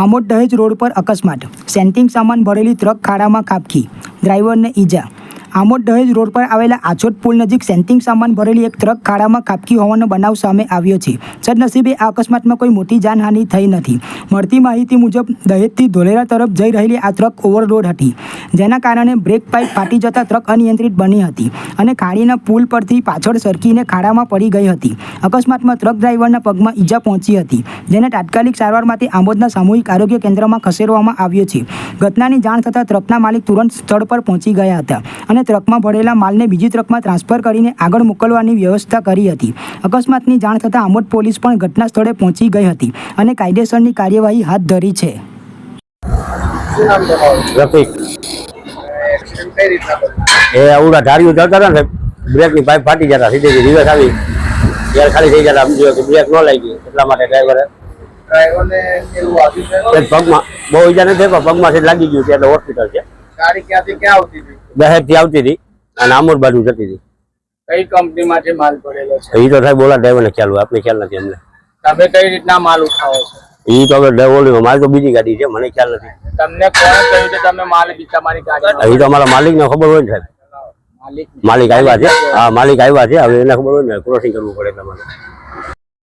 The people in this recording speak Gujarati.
આમોદ દહેજ રોડ પર અકસ્માત. સેન્ટિંગ સામાન ભરેલી ટ્રક ખાડામાં ખાબકી ડ્રાઈવરને ઈજા. આમોદ દહેજ રોડ પર આવેલા આછોટ પુલ નજીક સેન્ટિંગ સામાન ભરેલી એક ટ્રક ખાડામાં ખાબકી હોવાનો બનાવ સામે આવ્યો છે. સદનસીબે આ અકસ્માતમાં કોઈ મોટી જાનહાનિ થઈ નથી. મળતી માહિતી મુજબ દહેજથી ધોલેરા તરફ જઈ રહેલી આ ટ્રક ઓવરલોડ હતી, જેના કારણે બ્રેક પાઇપ ફાટી જતા ટ્રક અનિયંત્રિત બની હતી અને ખાડીના પુલ પરથી પાછળ સરકીને ખાડામાં પડી ગઈ હતી. અકસ્માતમાં ટ્રક ડ્રાઈવરના પગમાં ઈજા પહોંચી હતી, જેને તાત્કાલિક સારવાર માટે આમોદના સામૂહિક આરોગ્ય કેન્દ્રમાં ખસેડવામાં આવ્યો છે. ઘટનાની જાણ થતાં ટ્રકના માલિક તુરંત સ્થળ પર પહોંચી ગયા હતા અને ટ્રકમાં ભરેલા માલને બીજી ટ્રકમાં ટ્રાન્સફર કરીને આગળ મોકલવાની વ્યવસ્થા કરી હતી. અકસ્માતની જાણ થતાં આમોદ પોલીસ પણ ઘટના સ્થળે પહોંચી ગઈ હતી અને કાયદેસરની કાર્યવાહી હાથ ધરી છે? એ આવડા ધાર્યું જતા હતા ને બ્રેકની પાઇપ ફાટી જતા સીધી રિવર્સ આવી. ત્યારે ખાલી થઈ જતા સમજો કે બ્રેક ન લાગી. એટલા માટે ડ્રાઈવરે ડ્રાઈવરને એવું વાગ્યું છે. પગમાં બહુ ઈજા નથી પણ પગમાં લાગી ગયું છે એટલે હોસ્પિટલ છે. ગાડી ક્યાંથી ક્યાં આવતી હતી? દહેજથી આવતી હતી. અને આમોદ બાજુ જતી હતી. કઈ કંપનીમાંથી માલ પડેલો છે? એ તો સાહેબ બોલા ડ્રાઈવરને ખ્યાલ હોય આપણે ખ્યાલ નથી અમને તમે કઈ રીતના માલ ઉઠાવો છો? એ તો હવે ડ્રાઈવર મારી તો બીજી ગાડી છે મને ખ્યાલ નથી. તમને કોણ કહ્યું કે તમે માલ તમારી ગાડી એ તો અમારા માલિકને ખબર હોય ને સાહેબ. માલિક માલિક આવ્યા છે. હા માલિક આવ્યા છે. હવે એને ખબર હોય ને ક્રોસિંગ કરવું પડે તમારે.